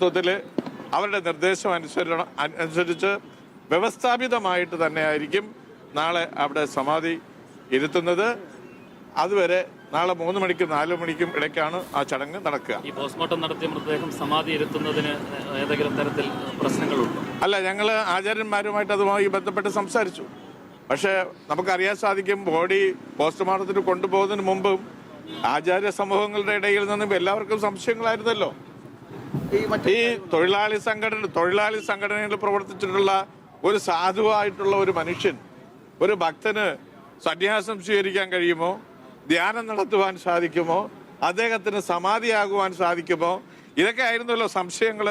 നേതൃത്വത്തിൽ അവരുടെ നിർദ്ദേശം അനുസരണം അനുസരിച്ച് വ്യവസ്ഥാപിതമായിട്ട് തന്നെയായിരിക്കും നാളെ അവിടെ സമാധി ഇരുത്തുന്നത്. അതുവരെ നാളെ മൂന്ന് മണിക്കും നാല് മണിക്കും ഇടയ്ക്കാണ് ആ ചടങ്ങ് നടക്കുക. ഈ പോസ്റ്റ്മോർട്ടം നടത്തിയ മൃതദേഹം സമാധി ഇരുത്തുന്നതിന് ഏതെങ്കിലും തരത്തിൽ പ്രശ്നങ്ങളുണ്ടോ? അല്ല ഞങ്ങൾ ആചാര്യന്മാരുമായിട്ട് അതുമായി ബന്ധപ്പെട്ട് സംസാരിച്ചു. പക്ഷേ നമുക്കറിയാൻ സാധിക്കും ബോഡി പോസ്റ്റ്മോർട്ടത്തിന് കൊണ്ടുപോകുന്നതിന് മുമ്പും ആചാര്യ സമൂഹങ്ങളുടെ ഇടയിൽ നിന്നും എല്ലാവർക്കും സംശയങ്ങളായിരുന്നല്ലോ. ഈ തൊഴിലാളി സംഘടന തൊഴിലാളി സംഘടനയിൽ പ്രവർത്തിച്ചിട്ടുള്ള ഒരു സാധുവായിട്ടുള്ള ഒരു മനുഷ്യൻ ഒരു ഭക്തന് സന്യാസം സ്വീകരിക്കാൻ കഴിയുമോ? ധ്യാനം നടത്തുവാൻ സാധിക്കുമോ? അദ്ദേഹത്തിന് സമാധിയാകുവാൻ സാധിക്കുമോ? ഇതൊക്കെ ആയിരുന്നല്ലോ സംശയങ്ങൾ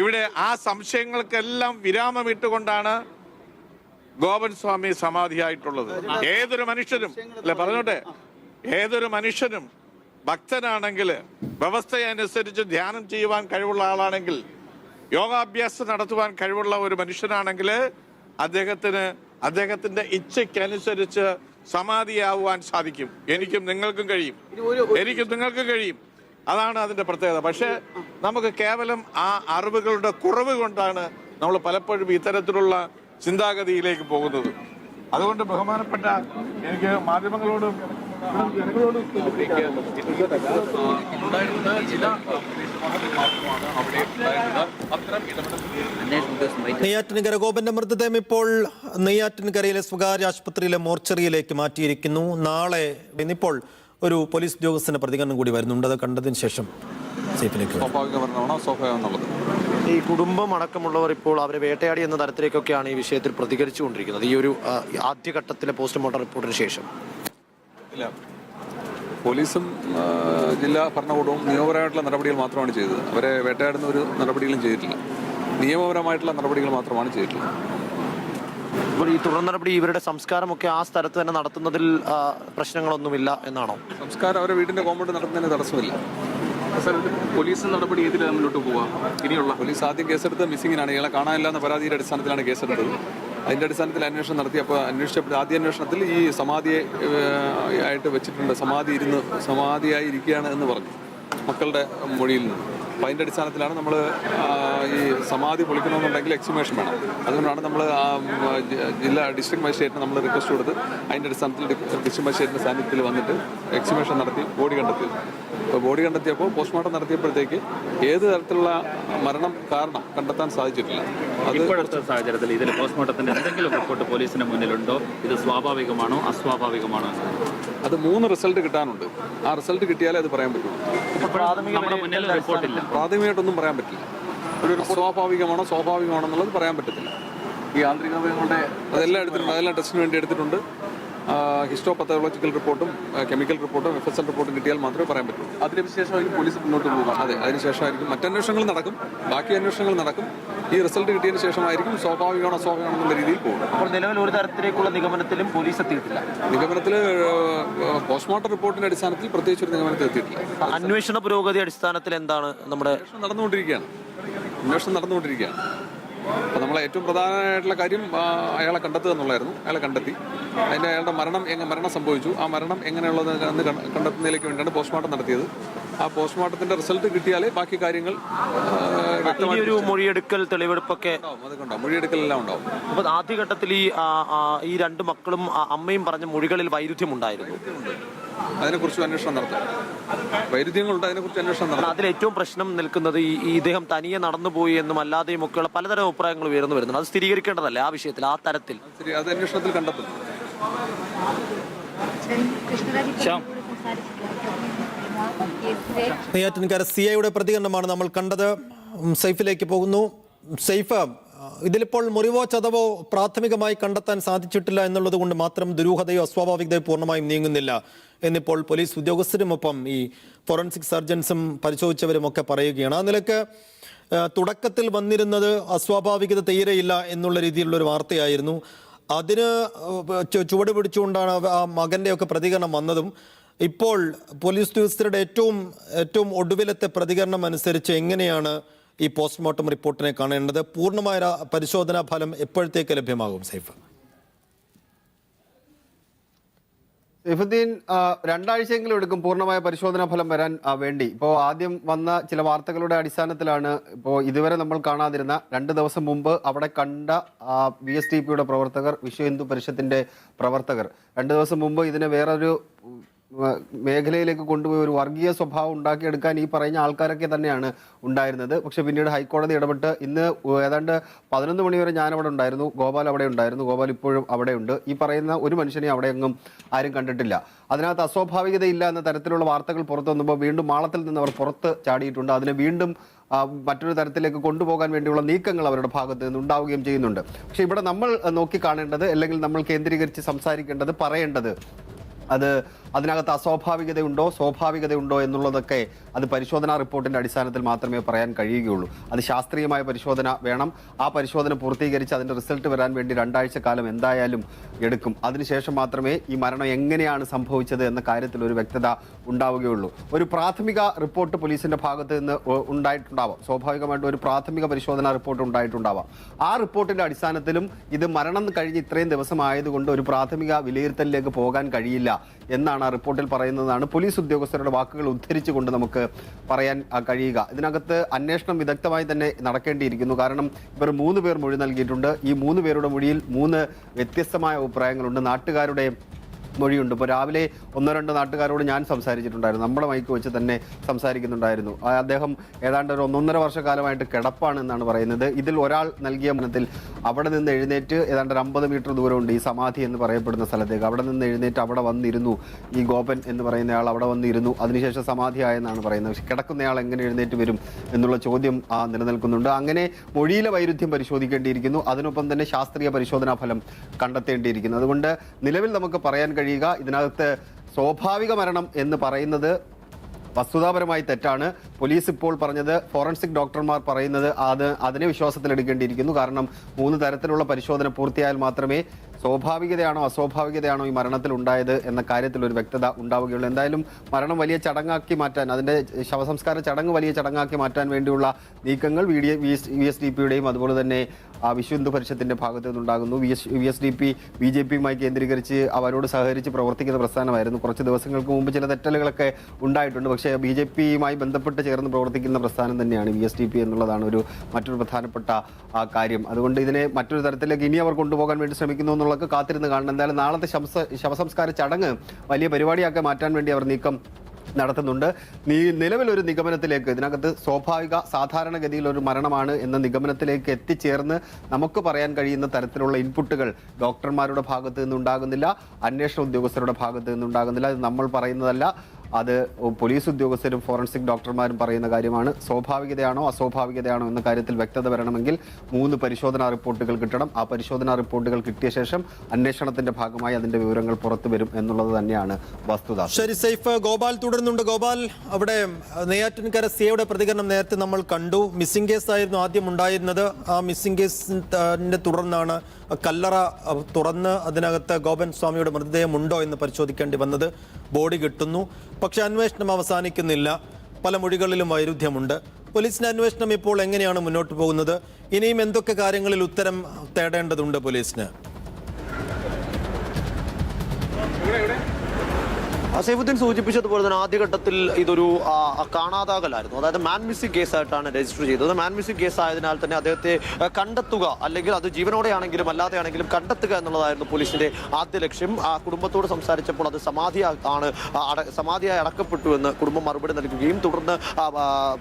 ഇവിടെ ആ സംശയങ്ങൾക്കെല്ലാം വിരാമമിട്ടുകൊണ്ടാണ് ഗോപൻ സ്വാമി സമാധിയായിട്ടുള്ളത്. ഏതൊരു മനുഷ്യനും അല്ലെ പറഞ്ഞോട്ടെ? ഏതൊരു മനുഷ്യനും ഭക്തനാണെങ്കിൽ വ്യവസ്ഥയനുസരിച്ച് ധ്യാനം ചെയ്യുവാൻ കഴിവുള്ള ആളാണെങ്കിൽ യോഗാഭ്യാസം നടത്തുവാൻ കഴിവുള്ള ഒരു മനുഷ്യനാണെങ്കിൽ അദ്ദേഹത്തിന് അദ്ദേഹത്തിന്റെ ഇച്ഛയ്ക്കനുസരിച്ച് സമാധിയാവുവാൻ സാധിക്കും. എനിക്കും നിങ്ങൾക്കും കഴിയും. എനിക്കും നിങ്ങൾക്കും കഴിയും. അതാണ് അതിന്റെ പ്രത്യേകത. പക്ഷേ നമുക്ക് കേവലം ആ അറിവുകളുടെ കുറവ് കൊണ്ടാണ് നമ്മൾ പലപ്പോഴും ഇത്തരത്തിലുള്ള ചിന്താഗതിയിലേക്ക് പോകുന്നത്. അതുകൊണ്ട് ബഹുമാനപ്പെട്ട എനിക്ക് മാധ്യമങ്ങളോടും ഉണ്ടായിരുന്ന ചില അവിടെ ഉണ്ടായിരുന്ന അത്തരം ഇടപെടൽ നെയ്യാറ്റിൻകര ഗോപന്റെ മൃതദേഹം ഇപ്പോൾ നെയ്യാറ്റിൻകരയിലെ സ്വകാര്യ ആശുപത്രിയിലെ മോർച്ചറിയിലേക്ക് മാറ്റിയിരിക്കുന്നു. നാളെ ഇന്നിപ്പോൾ ഒരു പോലീസ് ഉദ്യോഗസ്ഥന്റെ പ്രതികരണം കൂടി വരുന്നുണ്ട്. അത് കണ്ടതിന് ശേഷം സേഫിലേക്ക് വരാം. സ്വാഭാവിക മരണമാണോ സ്വാഭാവികം എന്നുള്ളത് ഈ കുടുംബം അടക്കമുള്ളവർ ഇപ്പോൾ അവരെ വേട്ടയാടി എന്ന തരത്തിലേക്കൊക്കെയാണ് ഈ വിഷയത്തിൽ പ്രതികരിച്ചുകൊണ്ടിരിക്കുന്നത്. ഈ ഒരു ആദ്യഘട്ടത്തിലെ പോസ്റ്റ്മോർട്ടം റിപ്പോർട്ടിന് ശേഷം. ഇല്ല. പോലീസും ജില്ലാ ഭരണകൂടവും നിയമപരമായിട്ടുള്ള നടപടികൾ മാത്രമാണ് ചെയ്തത്. അവരെ വേട്ടയാടുന്ന ഒരു നടപടികളും ചെയ്തിട്ടില്ല. നിയമപരമായിട്ടുള്ള നടപടികൾ മാത്രമാണ് ചെയ്തിട്ടുള്ളത്. ഈ തുടർ നടപടി ഇവരുടെ സംസ്കാരമൊക്കെ ആ സ്ഥലത്ത് തന്നെ നടത്തുന്നതിൽ പ്രശ്നങ്ങളൊന്നുമില്ല എന്നാണോ? സംസ്കാരം അവരുടെ വീടിന്റെ കോമ്പൗണ്ട് നടത്തുന്നതിന് തടസ്സമില്ല. പോലീസ് നടപടി ഏതിലാണ് മുന്നോട്ട് പോവാ? ഇനിയുള്ള പോലീസ് ആദ്യം കേസെടുത്ത് മിസ്സിങ്ങിനാണ്. ഇയാളെ കാണാനില്ല എന്ന പരാതിയുടെ അടിസ്ഥാനത്തിലാണ് കേസെടുത്തത്. അതിന്റെ അടിസ്ഥാനത്തിൽ അന്വേഷണം നടത്തിയപ്പോൾ അന്വേഷിച്ചപ്പോൾ ആദ്യ അന്വേഷണത്തിൽ ഈ സമാധിയെ ആയിട്ട് വെച്ചിട്ടുണ്ട്. സമാധി ഇരുന്ന് സമാധിയായി ഇരിക്കുകയാണ് എന്ന് പറഞ്ഞു മക്കളുടെ മൊഴിയിൽ നിന്ന്. അപ്പോൾ അതിന്റെ അടിസ്ഥാനത്തിലാണ് നമ്മൾ ഈ സമാധി പൊളിക്കണമെന്നുണ്ടെങ്കിൽ എക്സിമേഷൻ വേണം. അതുകൊണ്ടാണ് നമ്മൾ ജില്ലാ ഡിസ്ട്രിക്ട് മജിസ്ട്രേറ്റിന് നമ്മൾ റിക്വസ്റ്റ് കൊടുത്ത് അതിന്റെ അടിസ്ഥാനത്തിൽ ഡിസ്ട്രിക്ട് മജിസ്ട്രേറ്റിന്റെ സാന്നിധ്യത്തിൽ വന്നിട്ട് എക്സിമേഷൻ നടത്തി ബോഡി കണ്ടെത്തി. അപ്പോൾ ബോഡി കണ്ടെത്തിയപ്പോൾ പോസ്റ്റ്മോർട്ടം നടത്തിയപ്പോഴത്തേക്ക് ഏത് തരത്തിലുള്ള മരണം കാരണം കണ്ടെത്താൻ സാധിച്ചിട്ടില്ല. അത് ഇപ്പോഴത്തെ സാഹചര്യത്തിൽ ഇതിൽ പോസ്റ്റ്മോർട്ടത്തിന്റെ എന്തെങ്കിലും റിപ്പോർട്ട് പോലീസിന് മുന്നിലുണ്ടോ? ഇത് സ്വാഭാവികമാണോ അസ്വാഭാവികമാണോ? അത് മൂന്ന് റിസൾട്ട് കിട്ടാനുണ്ട്. ആ റിസൾട്ട് കിട്ടിയാലേ അത് പറയാൻ പറ്റുള്ളൂ നമ്മുടെ മുന്നിൽ റിപ്പോർട്ടില്ല പ്രാഥമികമായിട്ടൊന്നും പറയാൻ പറ്റില്ല. ഒരു സ്വാഭാവികമാണോ സ്വാഭാവികമാണോ എന്നുള്ളത് പറയാൻ പറ്റത്തില്ല. ഈ യാന്ത്രികതകളുടെ അതെല്ലാം എടുത്തിട്ടുണ്ട് അതെല്ലാം ടെസ്റ്റിന് വേണ്ടി എടുത്തിട്ടുണ്ട്. ഹിസ്റ്റോ പത്തോളജിക്കൽ റിപ്പോർട്ടും കെമിക്കൽ റിപ്പോർട്ടും എഫ് എസ് എൽ റിപ്പോർട്ടും കിട്ടിയാൽ മാത്രമേ പറയാൻ പറ്റുള്ളൂ അതിനുശേഷമായിരിക്കും പോലീസ് മുന്നോട്ട് പോവുക. അതെ അതിനുശേഷമായിരിക്കും മറ്റന്വേഷണങ്ങൾ നടക്കും. ബാക്കി അന്വേഷണങ്ങൾ നടക്കും. ഈ റിസൾട്ട് കിട്ടിയതിന് ശേഷമായിരിക്കും സ്വാഭാവികമാണോ അസ്വാഭാവികമാണോ എന്നുള്ള രീതിയിൽ പോകും അപ്പോൾ നിലവിൽ ഒരു തരത്തിലേക്കുള്ള നിഗമനത്തിലും പോലീസ് എത്തിയിട്ടില്ല. നിഗമനത്തിൽ പോസ്റ്റ്മോർട്ടം റിപ്പോർട്ടിന്റെ അടിസ്ഥാനത്തിൽ പ്രത്യേകിച്ച് ഒരു നിഗമനത്തിൽ എത്തിയിട്ടില്ല. അന്വേഷണ പുരോഗതി അടിസ്ഥാനത്തിൽ എന്താണ് നമ്മുടെ നടന്നുകൊണ്ടിരിക്കുകയാണ്. അന്വേഷണം നടന്നുകൊണ്ടിരിക്കുകയാണ്. അപ്പോൾ നമ്മൾ ഏറ്റവും പ്രധാനമായിട്ടുള്ള കാര്യം അയാളെ കണ്ടെത്തുക എന്നുള്ളതായിരുന്നു. അയാളെ കണ്ടെത്തി. അതിന്റെ അയാളുടെ മരണം എങ്ങനെ മരണം സംഭവിച്ചു. ആ മരണം എങ്ങനെയുള്ളത് കണ്ടെത്തുന്നതിലേക്ക് വേണ്ടിയാണ് പോസ്റ്റ്മോർട്ടം നടത്തിയത്. ആ പോസ്റ്റ്മോർട്ടത്തിന്റെ റിസൾട്ട് കിട്ടിയാലേ ബാക്കി കാര്യങ്ങൾ ഒരു മൊഴിയെടുക്കൽ തെളിവെടുപ്പൊക്കെ ഉണ്ടാവും മൊഴിയെടുക്കലെല്ലാം ഉണ്ടാവും. അപ്പൊ ആദ്യഘട്ടത്തിൽ ഈ ഈ രണ്ട് മക്കളും അമ്മയും പറഞ്ഞ മൊഴികളിൽ വൈരുദ്ധ്യമുണ്ടായിരുന്നു. അതിനെക്കുറിച്ച് അന്വേഷണം നടത്തും. വൈരുദ്ധ്യങ്ങളുണ്ട് അതിനെക്കുറിച്ച് അന്വേഷണം നടത്തും. അതിൽ ഏറ്റവും പ്രശ്നം നിൽക്കുന്നത് ഈ ഈ ഇദ്ദേഹം തനിയെ നടന്നുപോയി എന്നും അല്ലാതെയും ഒക്കെയുള്ള പലതരം അഭിപ്രായങ്ങൾ ഉയർന്നു വരുന്നുണ്ട്. അത് സ്ഥിരീകരിക്കേണ്ടതല്ലേ ആ വിഷയത്തിൽ ആ തരത്തിൽ? അത് അന്വേഷണത്തിൽ കണ്ടെത്തും. ശ്യാം. നെയ്യാറ്റിൻകര സി ഐയുടെ പ്രതികരണമാണ് നമ്മൾ കണ്ടത്. സൈഫിലേക്ക് പോകുന്നു. സൈഫ് ഇതിലിപ്പോൾ മുറിവോ ചതവോ പ്രാഥമികമായി കണ്ടെത്താൻ സാധിച്ചിട്ടില്ല എന്നുള്ളത് കൊണ്ട് മാത്രം ദുരൂഹതയോ അസ്വാഭാവികതയോ പൂർണമായും നീങ്ങുന്നില്ല എന്നിപ്പോൾ പോലീസ് ഉദ്യോഗസ്ഥരുമൊപ്പം ഈ ഫോറൻസിക് സർജൻസും പരിശോധിച്ചവരും ഒക്കെ പറയുകയാണ്. ആ നിലയ്ക്ക് തുടക്കത്തിൽ വന്നിരുന്നത് അസ്വാഭാവികത തീരെയില്ല എന്നുള്ള രീതിയിലുള്ള ഒരു വാർത്തയായിരുന്നു. അതിന് ചുവട് പിടിച്ചുകൊണ്ടാണ് ആ ഒക്കെ പ്രതികരണം വന്നതും. ഇപ്പോൾ പോലീസ് ഉദ്യോഗസ്ഥരുടെ ഏറ്റവും ഏറ്റവും ഒടുവിലത്തെ പ്രതികരണം അനുസരിച്ച് എങ്ങനെയാണ് ഈ പോസ്റ്റ്മോർട്ടം റിപ്പോർട്ടിനെ കാണേണ്ടത്? പൂർണമായ പരിശോധനാ ഫലം എപ്പോഴത്തേക്ക് ലഭ്യമാകും സൈഫ്? സൈഫുദ്ദീൻ രണ്ടാഴ്ചയെങ്കിലും എടുക്കും പൂർണമായ പരിശോധനാ ഫലം വരാൻ വേണ്ടി. ഇപ്പോൾ ആദ്യം വന്ന ചില വാർത്തകളുടെ അടിസ്ഥാനത്തിലാണ് ഇപ്പോൾ ഇതുവരെ നമ്മൾ കാണാതിരുന്ന രണ്ട് ദിവസം മുമ്പ് അവിടെ കണ്ട ബി എസ് ടി പിയുടെ പ്രവർത്തകർ വിശ്വ ഹിന്ദു പരിഷത്തിന്റെ പ്രവർത്തകർ. രണ്ട് ദിവസം മുമ്പ് ഇതിന് വേറൊരു മേഖലയിലേക്ക് കൊണ്ടുപോയി ഒരു വർഗീയ സ്വഭാവം ഉണ്ടാക്കിയെടുക്കാൻ ഈ പറയുന്ന ആൾക്കാരൊക്കെ തന്നെയാണ് ഉണ്ടായിരുന്നത്. പക്ഷെ പിന്നീട് ഹൈക്കോടതി ഇടപെട്ട് ഇന്ന് ഏതാണ്ട് പതിനൊന്ന് മണിവരെ ഞാൻ അവിടെ ഉണ്ടായിരുന്നു. ഗോപാൽ അവിടെ ഉണ്ടായിരുന്നു. ഗോപാൽ ഇപ്പോഴും അവിടെ ഉണ്ട്. ഈ പറയുന്ന ഒരു മനുഷ്യനെ അവിടെ എങ്ങും ആരും കണ്ടിട്ടില്ല. അതിനകത്ത് അസ്വാഭാവികതയില്ല എന്ന തരത്തിലുള്ള വാർത്തകൾ പുറത്തു വന്നപ്പോൾ വീണ്ടും മാളത്തിൽ നിന്ന് അവർ പുറത്ത് ചാടിയിട്ടുണ്ട്. അതിനെ വീണ്ടും മറ്റൊരു തരത്തിലേക്ക് കൊണ്ടുപോകാൻ വേണ്ടിയുള്ള നീക്കങ്ങൾ അവരുടെ ഭാഗത്ത് നിന്ന് ഉണ്ടാവുകയും ചെയ്യുന്നുണ്ട്. പക്ഷെ ഇവിടെ നമ്മൾ നോക്കി കാണേണ്ടത് അല്ലെങ്കിൽ നമ്മൾ കേന്ദ്രീകരിച്ച് സംസാരിക്കേണ്ടത് പറയേണ്ടത് അത് അതിനകത്ത് അസ്വാഭാവികതയുണ്ടോ സ്വാഭാവികതയുണ്ടോ എന്നുള്ളതൊക്കെ അത് പരിശോധനാ റിപ്പോർട്ടിന്റെ അടിസ്ഥാനത്തിൽ മാത്രമേ പറയാൻ കഴിയുകയുള്ളൂ. അത് ശാസ്ത്രീയമായ പരിശോധന വേണം. ആ പരിശോധന പൂർത്തീകരിച്ച് അതിന്റെ റിസൾട്ട് വരാൻ വേണ്ടി രണ്ടാഴ്ച കാലം എന്തായാലും എടുക്കും. അതിനുശേഷം മാത്രമേ ഈ മരണം എങ്ങനെയാണ് സംഭവിച്ചത് എന്ന കാര്യത്തിൽ ഒരു വ്യക്തത ഉണ്ടാവുകയുള്ളൂ. ഒരു പ്രാഥമിക റിപ്പോർട്ട് പോലീസിന്റെ ഭാഗത്ത് നിന്ന് ഉണ്ടായിട്ടുണ്ടാവാം. സ്വാഭാവികമായിട്ടും ഒരു പ്രാഥമിക പരിശോധനാ റിപ്പോർട്ട് ഉണ്ടായിട്ടുണ്ടാവാം. ആ റിപ്പോർട്ടിന്റെ അടിസ്ഥാനത്തിലും ഇത് മരണം കഴിഞ്ഞ് ഇത്രയും ദിവസമായതുകൊണ്ട് ഒരു പ്രാഥമിക വിലയിരുത്തലിലേക്ക് പോകാൻ കഴിയില്ല എന്നാണ് ആ റിപ്പോർട്ടിൽ പറയുന്നതാണ്. പോലീസ് ഉദ്യോഗസ്ഥരുടെ വാക്കുകൾ ഉദ്ധരിച്ചുകൊണ്ട് നമുക്ക് പറയാൻ കഴിയുക. ഇതിനകത്ത് അന്വേഷണം വിദഗ്ധമായി തന്നെ നടക്കേണ്ടിയിരിക്കുന്നു. കാരണം ഇവർ മൂന്ന് പേർ മൊഴി നൽകിയിട്ടുണ്ട്. ഈ മൂന്ന് പേരുടെ മൊഴിയിൽ മൂന്ന് വ്യത്യസ്തമായ അഭിപ്രായങ്ങളുണ്ട്. നാട്ടുകാരുടെ മൊഴിയുണ്ട്. ഇപ്പോൾ രാവിലെ ഒന്നോ രണ്ടോ നാട്ടുകാരോട് ഞാൻ സംസാരിച്ചിട്ടുണ്ടായിരുന്നു. നമ്മുടെ മൈക്ക് വെച്ച് തന്നെ സംസാരിക്കുന്നുണ്ടായിരുന്നു. അദ്ദേഹം ഏതാണ്ട് ഒരു ഒന്നൊന്നര വർഷക്കാലമായിട്ട് കിടപ്പാണ് എന്നാണ് പറയുന്നത്. ഇതിൽ ഒരാൾ നൽകിയ മനത്തിൽ അവിടെ നിന്ന് എഴുന്നേറ്റ് ഏതാണ്ട് ഒരു അമ്പത് മീറ്റർ ദൂരമുണ്ട് ഈ സമാധി എന്ന് പറയപ്പെടുന്ന സ്ഥലത്തേക്ക് അവിടെ നിന്ന് എഴുന്നേറ്റ് അവിടെ വന്നിരുന്നു. ഈ ഗോപൻ എന്ന് പറയുന്നയാൾ അവിടെ വന്നിരുന്നു. അതിനുശേഷം സമാധിയായെന്നാണ് പറയുന്നത്. പക്ഷെ കിടക്കുന്നയാൾ എങ്ങനെ എഴുന്നേറ്റ് വരും എന്നുള്ള ചോദ്യം ആ, നിലനിൽക്കുന്നുണ്ട്. അങ്ങനെ മൊഴിയിലെ വൈരുദ്ധ്യം പരിശോധിക്കേണ്ടിയിരിക്കുന്നു. അതിനൊപ്പം തന്നെ ശാസ്ത്രീയ പരിശോധനാ ഫലം കണ്ടെത്തേണ്ടിയിരിക്കുന്നു. അതുകൊണ്ട് നിലവിൽ നമുക്ക് പറയാൻ കഴിയുക. ഇതിനകത്ത് സ്വാഭാവിക മരണം എന്ന് പറയുന്നത് വസ്തുതാപരമായി തെറ്റാണ്. പോലീസ് ഇപ്പോൾ പറഞ്ഞത് ഫോറൻസിക് ഡോക്ടർമാർ പറയുന്നത് അത് അതിനെ വിശ്വാസത്തിലെടുക്കേണ്ടിയിരിക്കുന്നു കാരണം മൂന്ന് തരത്തിലുള്ള പരിശോധന പൂർത്തിയായാൽ മാത്രമേ സ്വാഭാവികതയാണോ അസ്വാഭാവികതയാണോ ഈ മരണത്തിൽ ഉണ്ടായത് എന്ന കാര്യത്തിൽ ഒരു വ്യക്തത ഉണ്ടാവുകയുള്ളൂ. എന്തായാലും മരണം വലിയ ചടങ്ങാക്കി മാറ്റാൻ അതിന്റെ ശവസംസ്കാര ചടങ്ങ് വലിയ ചടങ്ങാക്കി മാറ്റാൻ വേണ്ടിയുള്ള നീക്കങ്ങൾ V D V S D പിയുടെയും അതുപോലെ തന്നെ വിശ്വ ഹിന്ദു പരിഷത്തിന്റെ ഭാഗത്തു നിന്നുണ്ടാകുന്നു. V S V S D P B J പിയുമായി കേന്ദ്രീകരിച്ച് അവരോട് സഹകരിച്ച് പ്രവർത്തിക്കുന്ന പ്രസ്ഥാനമായിരുന്നു. കുറച്ച് ദിവസങ്ങൾക്ക് മുമ്പ് ചില തെറ്റലുകളൊക്കെ ഉണ്ടായിട്ടുണ്ട്. പക്ഷേ ബി ജെ പിയുമായി ബന്ധപ്പെട്ട് ചേർന്ന് പ്രവർത്തിക്കുന്ന പ്രസ്ഥാനം തന്നെയാണ് വി എസ് ഡി പി എന്നുള്ളതാണ് ഒരു മറ്റൊരു പ്രധാനപ്പെട്ട ആ, കാര്യം. അതുകൊണ്ട് ഇതിനെ മറ്റൊരു തരത്തിലേക്ക് ഇനി അവർ കൊണ്ടുപോകാൻ വേണ്ടി ശ്രമിക്കുന്നു എന്നുള്ളതൊക്കെ കാത്തിരുന്ന് കാണണം. എന്തായാലും നാളത്തെ ശവസ ശവസംസ്കാര ചടങ്ങ് വലിയ പരിപാടിയാക്കി മാറ്റാൻ വേണ്ടി അവർ നീക്കം നടത്തുന്നുണ്ട്. നിലവിലൊരു നിഗമനത്തിലേക്ക് ഇതിനകത്ത് സ്വാഭാവിക സാധാരണഗതിയിൽ ഒരു മരണമാണ് എന്ന നിഗമനത്തിലേക്ക് എത്തിച്ചേർന്ന് നമുക്ക് പറയാൻ കഴിയുന്ന തരത്തിലുള്ള ഇൻപുട്ടുകൾ ഡോക്ടർമാരുടെ ഭാഗത്ത് നിന്നുണ്ടാകുന്നില്ല അന്വേഷണ ഉദ്യോഗസ്ഥരുടെ ഭാഗത്ത് നിന്നുണ്ടാകുന്നില്ല നമ്മൾ പറയുന്നതല്ല. അത് പോലീസ് ഉദ്യോഗസ്ഥരും ഫോറൻസിക് ഡോക്ടർമാരും പറയുന്ന കാര്യമാണ്. സ്വാഭാവികതയാണോ അസ്വാഭാവികതയാണോ എന്ന കാര്യത്തിൽ വ്യക്തത വരണമെങ്കിൽ മൂന്ന് പരിശോധനാ റിപ്പോർട്ടുകൾ കിട്ടണം. ആ പരിശോധനാ റിപ്പോർട്ടുകൾ കിട്ടിയ ശേഷം അന്വേഷണത്തിന്റെ ഭാഗമായി അതിന്റെ വിവരങ്ങൾ പുറത്തു വരും എന്നുള്ളത് തന്നെയാണ് വസ്തുത. ശരി സൈഫ്. ഗോപാൽ തുടരുന്നുണ്ട്. ഗോപാൽ അവിടെ നെയ്യാറ്റിൻകര സിയുടെ പ്രതികരണം നേരത്തെ നമ്മൾ കണ്ടു. മിസ്സിംഗ് കേസ് ആയിരുന്നു ആദ്യം ഉണ്ടായിരുന്നത്. ആ മിസ്സിംഗ് കേസിന്റെ തുടർന്നാണ് കല്ലറ തുറന്ന് അതിനകത്ത് ഗോപൻ സ്വാമിയുടെ മൃതദേഹം ഉണ്ടോ എന്ന് പരിശോധിക്കേണ്ടി വന്നത് ബോഡി കിട്ടുന്നു. പക്ഷെ അന്വേഷണം അവസാനിക്കുന്നില്ല. പല മൊഴികളിലും വൈരുദ്ധ്യമുണ്ട്. പോലീസിന്റെ അന്വേഷണം ഇപ്പോൾ എങ്ങനെയാണ് മുന്നോട്ട് പോകുന്നത്? ഇനിയും എന്തൊക്കെ കാര്യങ്ങളിൽ ഉത്തരം തേടേണ്ടതുണ്ട് പോലീസിന്? സൈഫുദ്ദീൻ സൂചിപ്പിച്ചതുപോലെ തന്നെ ആദ്യഘട്ടത്തിൽ ഇതൊരു കാണാതാകലായിരുന്നു. അതായത് മാൻ മിസ്സിംഗ് കേസായിട്ടാണ് രജിസ്റ്റർ ചെയ്തത്. മാൻ മിസ്സിംഗ് കേസ് ആയതിനാൽ തന്നെ അദ്ദേഹത്തെ കണ്ടെത്തുക അല്ലെങ്കിൽ അത് ജീവനോടെയാണെങ്കിലും അല്ലാതെയാണെങ്കിലും കണ്ടെത്തുക എന്നുള്ളതായിരുന്നു പോലീസിന്റെ ആദ്യ ലക്ഷ്യം. ആ കുടുംബത്തോട് സംസാരിച്ചപ്പോൾ അത് സമാധി ആണ് സമാധിയായി അടക്കപ്പെട്ടു എന്ന് കുടുംബം മറുപടി നൽകുകയും തുടർന്ന്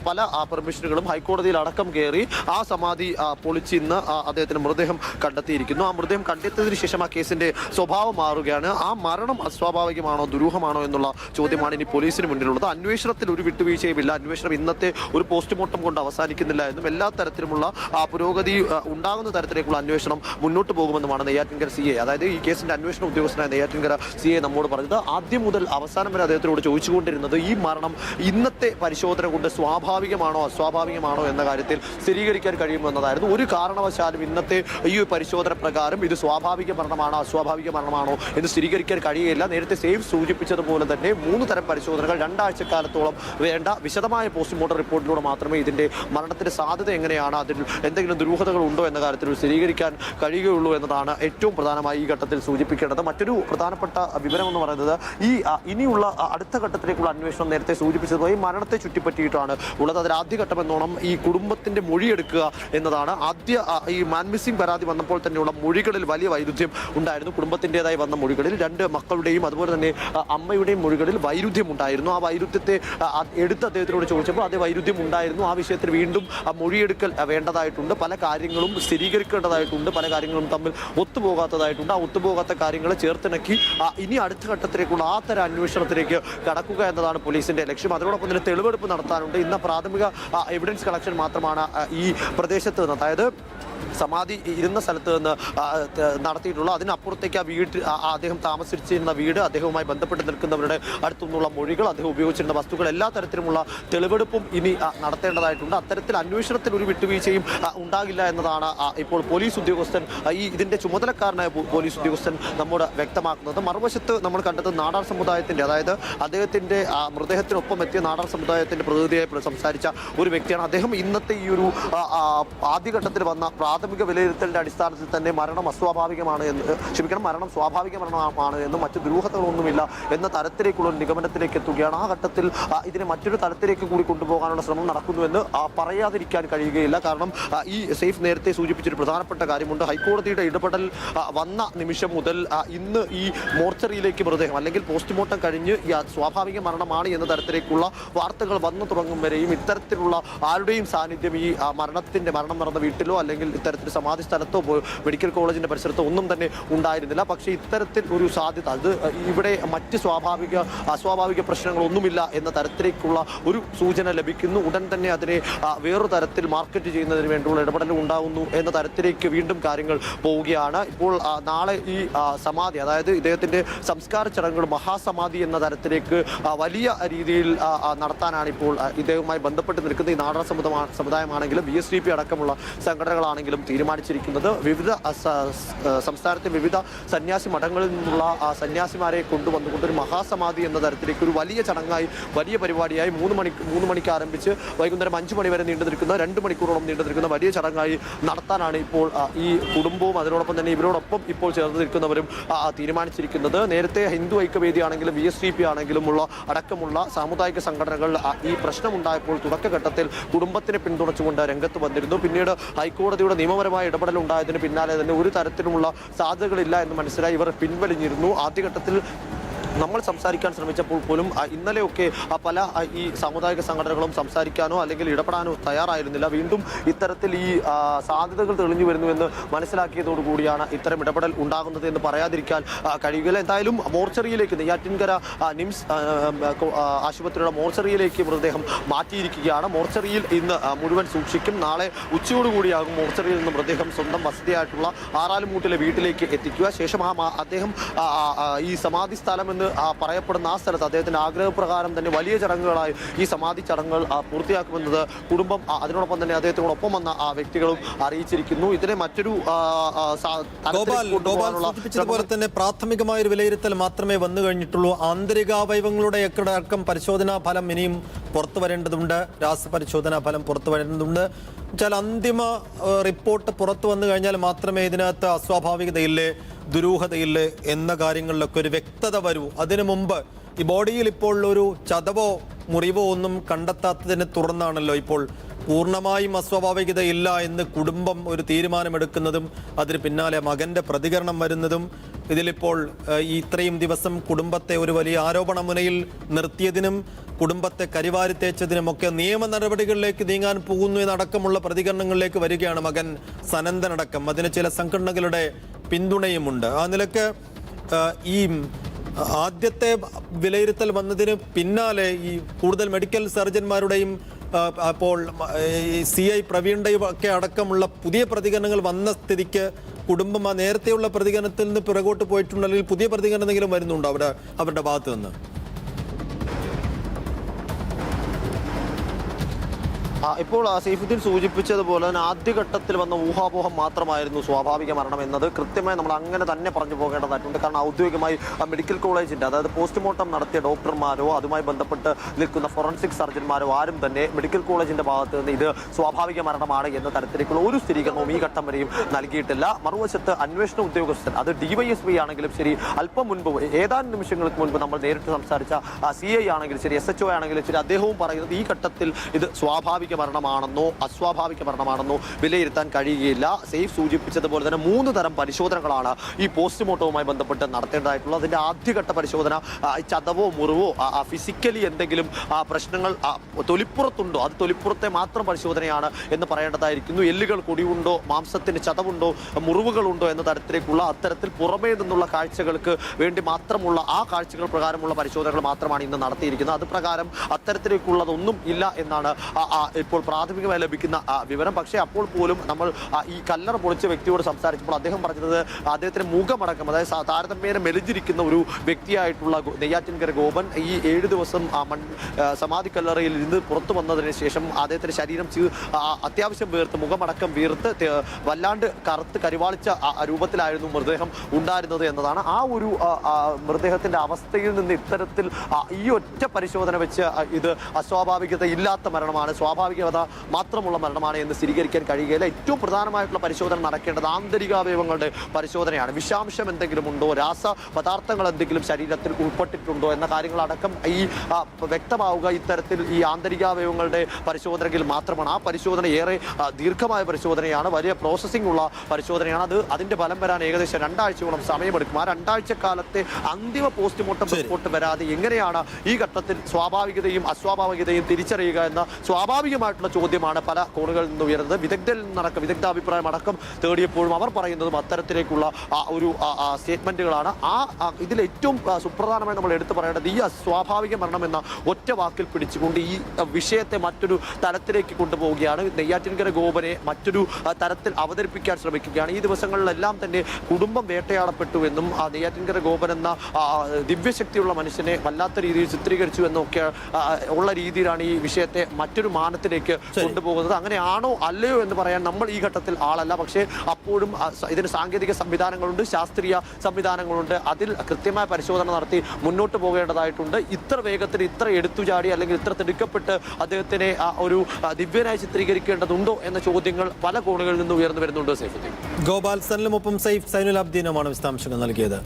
പല പെർമിഷനുകളും ഹൈക്കോടതിയിൽ അടക്കം കയറി ആ സമാധി പൊളിച്ച് ഇന്ന് അദ്ദേഹത്തിന്റെ മൃതദേഹം കണ്ടെത്തിയിരിക്കുന്നു. ആ മൃതദേഹം കണ്ടെത്തിയതിനു ശേഷം ആ കേസിന്റെ സ്വഭാവം മാറുകയാണ്. ആ മരണം അസ്വാഭാവികമാണോ ദുരൂഹമാണോ എന്നുള്ള ചോദ്യമാണ് ഇനി പോലീസിന് മുന്നിലുള്ളത്. അന്വേഷണത്തിൽ ഒരു വിട്ടുവീഴ്ചയുമില്ല. അന്വേഷണം ഇന്നത്തെ ഒരു പോസ്റ്റ്മോർട്ടം കൊണ്ട് അവസാനിക്കുന്നില്ല എന്നും എല്ലാ തരത്തിലുമുള്ള പുരോഗതി ഉണ്ടാകുന്ന തരത്തിലേക്കുള്ള അന്വേഷണം മുന്നോട്ട് പോകുമെന്നുമാണ് നെയ്യാറ്റിൻകര സി എ. അതായത് ഈ കേസിന്റെ അന്വേഷണ ഉദ്യോഗസ്ഥനായ നെയ്യാറ്റിൻകര സി എ നമ്മോട് പറഞ്ഞത്. ആദ്യം മുതൽ അവസാനം വരെ അദ്ദേഹത്തിനോട് ചോദിച്ചുകൊണ്ടിരുന്നത് ഈ മരണം ഇന്നത്തെ പരിശോധന കൊണ്ട് സ്വാഭാവികമാണോ അസ്വാഭാവികമാണോ എന്ന കാര്യത്തിൽ സ്ഥിരീകരിക്കാൻ കഴിയുമെന്നതായിരുന്നു. ഒരു കാരണവശാലും ഇന്നത്തെ ഈ പരിശോധന പ്രകാരം ഇത് സ്വാഭാവിക മരണമാണോ അസ്വാഭാവിക മരണമാണോ എന്ന് സ്ഥിരീകരിക്കാൻ കഴിയുകയില്ല. നേരത്തെ സേഫ് സൂചിപ്പിച്ചതുപോലെ പോലെ തന്നെ മൂന്ന് തരം പരിശോധനകൾ രണ്ടാഴ്ചക്കാലത്തോളം വേണ്ട വിശദമായ പോസ്റ്റ്മോർട്ടം റിപ്പോർട്ടിലൂടെ മാത്രമേ ഇതിന്റെ മരണത്തിന്റെ സാധ്യത എങ്ങനെയാണ് അതിൽ എന്തെങ്കിലും ദുരൂഹതകൾ ഉണ്ടോ എന്ന കാര്യത്തിൽ സ്ഥിരീകരിക്കാൻ കഴിയുകയുള്ളൂ എന്നതാണ് ഏറ്റവും പ്രധാനമായി ഈ ഘട്ടത്തിൽ സൂചിപ്പിക്കേണ്ടത്. മറ്റൊരു പ്രധാനപ്പെട്ട വിവരം എന്ന് പറയുന്നത് ഈ ഇനിയുള്ള അടുത്ത ഘട്ടത്തിലേക്കുള്ള അന്വേഷണം നേരത്തെ സൂചിപ്പിച്ചതുപോലെ ഈ മരണത്തെ ചുറ്റിപ്പറ്റിയിട്ടാണ് ഉള്ളത്. അതിൽ ആദ്യഘട്ടം എന്നോണം ഈ കുടുംബത്തിന്റെ മൊഴിയെടുക്കുക എന്നതാണ്. ആദ്യ ഈ മാൻമിസിംഗ് പരാതി വന്നപ്പോൾ തന്നെയുള്ള മൊഴികളിൽ വലിയ വൈരുദ്ധ്യം ഉണ്ടായിരുന്നു. കുടുംബത്തിന്റെതായി വന്ന മൊഴികളിൽ രണ്ട് മക്കളുടെയും അതുപോലെ തന്നെ ആ, അമ്മയുടെയും മൊഴികളിൽ വൈരുദ്ധ്യം ഉണ്ടായിരുന്നു ആ വൈരുദ്ധ്യത്തെ എടുത്ത് അദ്ദേഹത്തിനോട് ചോദിച്ചപ്പോൾ അതേ വൈരുദ്ധ്യം ഉണ്ടായിരുന്നു ആ വിഷയത്തിൽ വീണ്ടും മൊഴിയെടുക്കൽ വേണ്ടതായിട്ടുണ്ട്. പല കാര്യങ്ങളും സ്ഥിരീകരിക്കേണ്ടതായിട്ടുണ്ട്. പല കാര്യങ്ങളും തമ്മിൽ ഒത്തുപോകാത്തതായിട്ടുണ്ട്. ആ ഒത്തുപോകാത്ത കാര്യങ്ങളെ ചേർത്തിണക്കി ഇനി അടുത്ത ഘട്ടത്തിലേക്കുള്ള ആ തര അന്വേഷണത്തിലേക്ക് കടക്കുക എന്നതാണ് പോലീസിന്റെ ലക്ഷ്യം. അതിനോടൊപ്പം തന്നെ തെളിവെടുപ്പ് നടത്താനുണ്ട്. ഇന്ന് പ്രാഥമിക എവിഡൻസ് കളക്ഷൻ മാത്രമാണ് ഈ പ്രദേശത്ത് നിന്ന്. അതായത് സമാധി ഇരുന്ന സ്ഥലത്ത് നിന്ന് നടത്തിയിട്ടുള്ള അതിനപ്പുറത്തേക്ക് ആ ആ അദ്ദേഹം താമസിച്ചിരുന്ന വീട് അദ്ദേഹവുമായി ബന്ധപ്പെട്ട് നിൽക്കുന്നവരുടെ അടുത്തുനിന്നുള്ള മൊഴികൾ അദ്ദേഹം ഉപയോഗിച്ചിരുന്ന വസ്തുക്കൾ എല്ലാ തരത്തിലുമുള്ള തെളിവെടുപ്പും ഇനി നടത്തേണ്ടതായിട്ടുണ്ട്. അത്തരത്തിൽ അന്വേഷണത്തിൽ ഒരു വിട്ടുവീഴ്ചയും ഉണ്ടാകില്ല എന്നതാണ് ഇപ്പോൾ പോലീസ് ഉദ്യോഗസ്ഥൻ ഈ ഇതിന്റെ ചുമതലക്കാരനായ പോലീസ് ഉദ്യോഗസ്ഥൻ നമ്മോട് വ്യക്തമാക്കുന്നത്. മറുവശത്ത് നമ്മൾ കണ്ടത് നാടാർ സമുദായത്തിന്റെ അതായത് അദ്ദേഹത്തിന്റെ മൃതദേഹത്തിനൊപ്പം എത്തിയ നാടാർ സമുദായത്തിന്റെ പ്രതിനിധിയായി പ്ര- സംസാരിച്ച ഒരു വ്യക്തിയാണ്. അദ്ദേഹം ഇന്നത്തെ ഈ ഒരു ആദ്യഘട്ടത്തിൽ വന്ന പ്രാഥമിക വിലയിരുത്തലിന്റെ അടിസ്ഥാനത്തിൽ തന്നെ മരണം അസ്വാഭാവികമാണ് എന്ന് ക്ഷമിക്കണം മരണം സ്വാഭാവിക മരണമാണ് എന്നും മറ്റു ദുരൂഹതകളൊന്നുമില്ല എന്ന തരത്തിലേക്കുള്ള നിഗമനത്തിലേക്ക് എത്തുകയാണ്. ആ ഘട്ടത്തിൽ ഇതിനെ മറ്റൊരു തലത്തിലേക്ക് കൂടി കൊണ്ടുപോകാനുള്ള ശ്രമം നടക്കുന്നുവെന്ന് പറയാതിരിക്കാൻ കഴിയുകയില്ല. കാരണം ഈ സേഫ് നേരത്തെ സൂചിപ്പിച്ചൊരു പ്രധാനപ്പെട്ട കാര്യമുണ്ട്. ഹൈക്കോടതിയുടെ ഇടപെടൽ വന്ന നിമിഷം മുതൽ ഇന്ന് ഈ മോർച്ചറിയിലേക്ക് മൃതദേഹം അല്ലെങ്കിൽ പോസ്റ്റ്മോർട്ടം കഴിഞ്ഞ് ഈ സ്വാഭാവിക മരണമാണ് എന്ന തരത്തിലേക്കുള്ള വാർത്തകൾ വന്നു തുടങ്ങും വരെയും ഇത്തരത്തിലുള്ള ആരുടെയും സാന്നിധ്യം ഈ മരണത്തിന്റെ മരണം നടന്ന വീട്ടിലോ അല്ലെങ്കിൽ ഇത്തരത്തിൽ സമാധി സ്ഥലത്തോ മെഡിക്കൽ കോളേജിന്റെ പരിസരത്തോ ഒന്നും തന്നെ ഉണ്ടായിരുന്നില്ല. പക്ഷേ ഇത്തരത്തിൽ ഒരു സാധ്യത അത് ഇവിടെ മറ്റ് സ്വാഭാവിക അസ്വാഭാവിക പ്രശ്നങ്ങളൊന്നുമില്ല എന്ന തരത്തിലേക്കുള്ള ഒരു സൂചന ലഭിക്കുന്നു. ഉടൻ തന്നെ അതിനെ വേറൊരു തരത്തിൽ മാർക്കറ്റ് ചെയ്യുന്നതിന് വേണ്ടിയുള്ള ഇടപെടൽ ഉണ്ടാകുന്നു എന്ന തരത്തിലേക്ക് വീണ്ടും കാര്യങ്ങൾ പോവുകയാണ്. ഇപ്പോൾ നാളെ ഈ സമാധി അതായത് ഇദ്ദേഹത്തിന്റെ സംസ്കാര ചടങ്ങുകൾ മഹാസമാധി എന്ന തരത്തിലേക്ക് വലിയ രീതിയിൽ നടത്താനാണ് ഇപ്പോൾ ഇദ്ദേഹവുമായി ബന്ധപ്പെട്ട് നിൽക്കുന്ന ഈ നാടക സമുദായ സമുദായമാണെങ്കിലും ബി അടക്കമുള്ള സംഘടനകളാണെങ്കിലും തീരുമാനിച്ചിരിക്കുന്നത്. വിവിധ സംസ്ഥാനത്തെ വിവിധ സന്യാസി മഠങ്ങളിൽ നിന്നുള്ള ആ, സന്യാസിമാരെ കൊണ്ടുവന്നുകൊണ്ട് ഒരു മഹാസമാധി എന്ന തരത്തിലേക്ക് ഒരു വലിയ ചടങ്ങായി വലിയ പരിപാടിയായി മൂന്ന് മണി മൂന്ന് മണിക്ക് ആരംഭിച്ച് വൈകുന്നേരം അഞ്ച് മണി വരെ നീണ്ടു നിൽക്കുന്ന രണ്ട് മണിക്കൂറോളം നീണ്ടു നിൽക്കുന്ന വലിയ ചടങ്ങായി നടത്താനാണ് ഇപ്പോൾ ഈ കുടുംബവും അതിനോടൊപ്പം തന്നെ ഇവരോടൊപ്പം ഇപ്പോൾ ചേർന്ന് നിൽക്കുന്നവരും തീരുമാനിച്ചിരിക്കുന്നത്. നേരത്തെ ഹിന്ദു ഐക്യവേദി ആണെങ്കിലും ബി എസ് ഡി പി ആണെങ്കിലുമുള്ള അടക്കമുള്ള സാമുദായിക സംഘടനകൾ ഈ പ്രശ്നമുണ്ടായപ്പോൾ തുടക്കഘട്ടത്തിൽ കുടുംബത്തിനെ പിന്തുണച്ചുകൊണ്ട് രംഗത്ത് വന്നിരുന്നു. പിന്നീട് ഹൈക്കോടതിയുടെ നിയമപരമായ ഇടപെടൽ ഉണ്ടായതിന് പിന്നാലെ തന്നെ ഒരു തരത്തിലുമുള്ള സാധ്യതകളില്ല എന്ന് മനസ്സിലായി. ഇവർ പിൻവലിഞ്ഞിരുന്നു. ആദ്യഘട്ടത്തിൽ നമ്മൾ സംസാരിക്കാൻ ശ്രമിച്ചപ്പോൾ പോലും ഇന്നലെയൊക്കെ പല ഈ സാമുദായിക സംഘടനകളും സംസാരിക്കാനോ അല്ലെങ്കിൽ ഇടപെടാനോ തയ്യാറായിരുന്നില്ല. വീണ്ടും ഇത്തരത്തിൽ ഈ സാധ്യതകൾ തെളിഞ്ഞു വരുന്നുവെന്ന് മനസ്സിലാക്കിയതോടുകൂടിയാണ് ഇത്തരം ഇടപെടൽ ഉണ്ടാകുന്നത് എന്ന് പറയാതിരിക്കാൻ കഴിയുകയില്ല. എന്തായാലും മോർച്ചറിയിലേക്ക് നെയ്യാറ്റിൻകര നിംസ് ആശുപത്രിയുടെ മോർച്ചറിയിലേക്ക് മൃതദേഹം മാറ്റിയിരിക്കുകയാണ്. മോർച്ചറിയിൽ ഇന്ന് മുഴുവൻ സൂക്ഷിക്കും. നാളെ ഉച്ചയോടുകൂടിയാകും മോർച്ചറിയിൽ നിന്ന് മൃതദേഹം സ്വന്തം വസതിയായിട്ടുള്ള ആറാലുമൂട്ടിലെ വീട്ടിലേക്ക് എത്തിക്കുക. ശേഷം ആ അദ്ദേഹം ഈ സമാധി സ്ഥലം എന്ന് ആ, പറയപ്പെടുന്ന ആ സ്ഥലത്ത് അദ്ദേഹത്തിന്റെ ആഗ്രഹപ്രകാരം തന്നെ വലിയ ചടങ്ങുകളായി ഈ സമാധി ചടങ്ങുകൾ ആ, പൂർത്തിയാക്കുമെന്നത് കുടുംബം അതിനോടൊപ്പം തന്നെ അദ്ദേഹത്തിനോടൊപ്പം വന്ന ആ വ്യക്തികളും അറിയിച്ചിരിക്കുന്നു. ഇതിനെ മറ്റൊരു ആ, ആ, സൂചിപ്പിച്ചതുപോലെ തന്നെ പ്രാഥമികമായ ഒരു വിലയിരുത്തൽ മാത്രമേ വന്നു കഴിഞ്ഞിട്ടുള്ളൂ. ആന്തരികാവയവങ്ങളുടെ അടക്കം പരിശോധനാ ഫലം ഇനിയും പുറത്തു വരേണ്ടതുണ്ട്. രാസപരിശോധനാ ഫലം പുറത്തു വരേണ്ടതുണ്ട്. വെച്ചാൽ അന്തിമ റിപ്പോർട്ട് പുറത്തു വന്നു കഴിഞ്ഞാൽ മാത്രമേ ഇതിനകത്ത് അസ്വാഭാവികതയില്ലേ? ദുരൂഹതയില്ലേ എന്ന കാര്യങ്ങളിലൊക്കെ ഒരു വ്യക്തത വരൂ. അതിനു മുമ്പ് ഈ ബോഡിയിൽ ഇപ്പോൾ ഒരു ചതവോ മുറിവോ ഒന്നും കണ്ടെത്താത്തതിനെ തുടർന്നാണല്ലോ ഇപ്പോൾ പൂർണമായും അസ്വാഭാവികതയില്ല എന്ന് കുടുംബം ഒരു തീരുമാനമെടുക്കുന്നതും അതിന് പിന്നാലെ മകന്റെ പ്രതികരണം വരുന്നതും ഇതിലിപ്പോൾ ഇത്രയും ദിവസം കുടുംബത്തെ ഒരു വലിയ ആരോപണ മുനയിൽ നിർത്തിയതിനും കുടുംബത്തെ കരിവാരി തേച്ചതിനുമൊക്കെ നിയമ നടപടികളിലേക്ക് നീങ്ങാൻ പോകുന്നു എന്നടക്കമുള്ള പ്രതികരണങ്ങളിലേക്ക് വരികയാണ് മകൻ സനന്ദനടക്കം അതിന് ചില സംഘടനകളുടെ പിന്തുണയുമുണ്ട്. ആ നിലയ്ക്ക് ഈ ആദ്യത്തെ വിലയിരുത്തൽ വന്നതിന് പിന്നാലെ ഈ കൂടുതൽ മെഡിക്കൽ സർജന്മാരുടെയും അപ്പോൾ സി ഐ പ്രവീണിന്റെയും ഒക്കെ അടക്കമുള്ള പുതിയ പ്രതികരണങ്ങൾ വന്ന സ്ഥിതിക്ക് കുടുംബം ആ നേരത്തെയുള്ള പ്രതികരണത്തിൽ നിന്ന് പിറകോട്ട് പോയിട്ടുണ്ടെങ്കിൽ പുതിയ പ്രതികരണം എന്തെങ്കിലും വരുന്നുണ്ടോ അവിടെ അവരുടെ ഭാഗത്തു നിന്ന്? ഇപ്പോൾ സൈഫുദ്ദീൻ സൂചിപ്പിച്ചതുപോലെ തന്നെ ആദ്യഘട്ടത്തിൽ വന്ന ഊഹാപോഹം മാത്രമായിരുന്നു സ്വാഭാവിക മരണം എന്നത്. കൃത്യമായി നമ്മൾ അങ്ങനെ തന്നെ പറഞ്ഞു പോകേണ്ടതായിട്ടുണ്ട്. കാരണം ഔദ്യോഗികമായി മെഡിക്കൽ കോളേജിന്റെ അതായത് പോസ്റ്റ്മോർട്ടം നടത്തിയ ഡോക്ടർമാരോ അതുമായി ബന്ധപ്പെട്ട് നിൽക്കുന്ന ഫോറൻസിക് സർജന്മാരോ ആരും തന്നെ മെഡിക്കൽ കോളേജിന്റെ ഭാഗത്ത് നിന്ന് ഇത് സ്വാഭാവിക മരണമാണ് എന്ന തരത്തിലേക്കുള്ള ഒരു സ്ഥിരീകരണവും ഈ ഘട്ടം വരെയും നൽകിയിട്ടില്ല. മറുവശത്ത് അന്വേഷണ ഉദ്യോഗസ്ഥൻ അത് ഡിവൈഎസ്പി ആണെങ്കിലും ശരി അല്പം മുൻപ് ഏതാനും നിമിഷങ്ങൾക്ക് മുൻപ് നമ്മൾ നേരിട്ട് സംസാരിച്ച സി ഐ ആണെങ്കിലും ശരി എസ് എച്ച് ഒ ആണെങ്കിലും ശരി അദ്ദേഹവും പറയുന്നത് ഈ ഘട്ടത്തിൽ ഇത് സ്വാഭാവിക മരണമാണെന്നോ അസ്വാഭാവിക മരണമാണെന്നോ വിലയിരുത്താൻ കഴിയുകയില്ല. സേഫ് സൂചിപ്പിച്ചതുപോലെ തന്നെ മൂന്ന് തരം പരിശോധനകളാണ് ഈ പോസ്റ്റ്മോർട്ടവുമായി ബന്ധപ്പെട്ട് നടത്തേണ്ടതായിട്ടുള്ളത്. അതിന്റെ ആദ്യഘട്ട പരിശോധന ചതവോ മുറിവോ ഫിസിക്കലി എന്തെങ്കിലും പ്രശ്നങ്ങൾ തൊലിപ്പുറത്തുണ്ടോ? അത് തൊലിപ്പുറത്തെ മാത്രം പരിശോധനയാണ് എന്ന് പറയേണ്ടതായിരിക്കുന്നു. എല്ലുകൾ കൊടിയുണ്ടോ? മാംസത്തിന് ചതവുണ്ടോ? മുറിവുകളുണ്ടോ എന്ന തരത്തിലേക്കുള്ള അത്തരത്തിൽ പുറമേ നിന്നുള്ള കാഴ്ചകൾക്ക് വേണ്ടി മാത്രമുള്ള ആ കാഴ്ചകൾ പ്രകാരമുള്ള പരിശോധനകൾ മാത്രമാണ് ഇന്ന് നടത്തിയിരിക്കുന്നത്. അത് പ്രകാരം അത്തരത്തിലേക്കുള്ളതൊന്നും ഇല്ല എന്നാണ് ഇപ്പോൾ പ്രാഥമികമായി ലഭിക്കുന്ന വിവരം. പക്ഷേ അപ്പോൾ പോലും നമ്മൾ ഈ കല്ലറ പൊളിച്ച വ്യക്തിയോട് സംസാരിച്ചപ്പോൾ അദ്ദേഹം പറഞ്ഞത് അദ്ദേഹത്തിന് മുഖമടക്കം അതായത് താരതമ്യേന മെലിഞ്ഞിരിക്കുന്ന ഒരു വ്യക്തിയായിട്ടുള്ള നെയ്യാറ്റിൻകര ഗോപൻ ഈ ഏഴ് ദിവസം മൺ സമാധി കല്ലറയിൽ നിന്ന് പുറത്തു വന്നതിന് ശേഷം അദ്ദേഹത്തിന്റെ ശരീരം അത്യാവശ്യം വീർത്ത് മുഖമടക്കം വീർത്ത് വല്ലാണ്ട് കറുത്ത് കരിവാളിച്ച രൂപത്തിലായിരുന്നു മൃതദേഹം ഉണ്ടായിരുന്നത് എന്നതാണ്. ആ ഒരു മൃതദേഹത്തിന്റെ അവസ്ഥയിൽ നിന്ന് ഇത്തരത്തിൽ ഈ ഒറ്റ പരിശോധന വെച്ച് ഇത് അസ്വാഭാവികത ഇല്ലാത്ത മരണമാണ് സ്വാഭാവികത മാത്രമുള്ള മരണമാണ് എന്ന് സ്ഥിരീകരിക്കാൻ കഴിയുകയില്ല. ഏറ്റവും പ്രധാനമായിട്ടുള്ള പരിശോധന നടക്കേണ്ടത് ആന്തരികാവയവങ്ങളുടെ പരിശോധനയാണ്. വിഷാംശം എന്തെങ്കിലും ഉണ്ടോ? രാസ പദാർത്ഥങ്ങൾ എന്തെങ്കിലും ശരീരത്തിൽ ഉൾപ്പെട്ടിട്ടുണ്ടോ? എന്ന കാര്യങ്ങളടക്കം ഈ വ്യക്തമാവുക ഇത്തരത്തിൽ ഈ ആന്തരികാവയവങ്ങളുടെ പരിശോധനയിൽ മാത്രമാണ്. ആ പരിശോധന ഏറെ ദീർഘമായ പരിശോധനയാണ്. വലിയ പ്രോസസ്സിംഗ് ഉള്ള പരിശോധനയാണ് അത്. അതിന്റെ ഫലം വരാൻ ഏകദേശം രണ്ടാഴ്ചയോളം സമയമെടുക്കും. ആ രണ്ടാഴ്ച കാലത്തെ അന്തിമ പോസ്റ്റ്മോർട്ടം റിപ്പോർട്ട് വരാതെ എങ്ങനെയാണ് ഈ ഘട്ടത്തിൽ സ്വാഭാവികതയും അസ്വാഭാവികതയും തിരിച്ചറിയുക എന്ന സ്വാഭാവികമായിട്ടുള്ള ചോദ്യമാണ് പല കോണുകളിൽ നിന്ന് ഉയരുന്നത്. വിദഗ്ധരിൽ നിന്നടക്കം വിദഗ്ധ അഭിപ്രായം അടക്കം തേടിയപ്പോഴും അവർ പറയുന്നതും അത്തരത്തിലേക്കുള്ള ഒരു സ്റ്റേറ്റ്മെന്റുകളാണ്. ആ ഇതിൽ ഏറ്റവും സുപ്രധാനമായി നമ്മൾ എടുത്തു പറയേണ്ടത് ഈ അസ്വാഭാവിക മരണം എന്ന ഒറ്റ വാക്കിൽ പിടിച്ചുകൊണ്ട് ഈ വിഷയത്തെ മറ്റൊരു തലത്തിലേക്ക് കൊണ്ടുപോവുകയാണ്. നെയ്യാറ്റിൻകര ഗോപനെ മറ്റൊരു തരത്തിൽ അവതരിപ്പിക്കാൻ ശ്രമിക്കുകയാണ്. ഈ ദിവസങ്ങളിലെല്ലാം തന്നെ കുടുംബം വേട്ടയാടപ്പെട്ടു എന്നും ആ നെയ്യാറ്റിൻകര ഗോപൻ എന്ന ദിവ്യശക്തിയുള്ള മനുഷ്യനെ വല്ലാത്ത രീതിയിൽ ചിത്രീകരിച്ചു എന്നൊക്കെ ഉള്ള രീതിയിലാണ് ഈ വിഷയത്തെ മറ്റൊരു മാനത്തിലേക്ക് കൊണ്ടുപോകുന്നത് അങ്ങനെയാണോ അല്ലയോ എന്ന് പറയാൻ നമ്മൾ ഈ ഘട്ടത്തിൽ ആളല്ല. പക്ഷേ അപ്പോഴും ഇതിന് സാങ്കേതിക സംവിധാനങ്ങളുണ്ട് ശാസ്ത്രീയ സംവിധാനങ്ങളുണ്ട്. അതിൽ കൃത്യമായ പരിശോധന നടത്തി മുന്നോട്ട് പോകേണ്ടതായിട്ടുണ്ട്. ഇത്ര വേഗത്തിൽ ഇത്ര എടുത്തുചാടി അല്ലെങ്കിൽ ഇത്ര തിടുക്കപ്പെട്ട് അദ്ദേഹത്തിനെ ഒരു ദിവ്യനായി ചിത്രീകരിക്കേണ്ടതുണ്ടോ എന്ന ചോദ്യങ്ങൾ പല കോണുകളിൽ നിന്ന് ഉയർന്നു വരുന്നുണ്ട് സൈഫുദ്ദീൻ. ഗോപാൽ സനലുമൊപ്പം സൈഫ് സൈനുൽ അബ്ദീനുമാണ് വിശദാംശങ്ങൾ നൽകിയത്.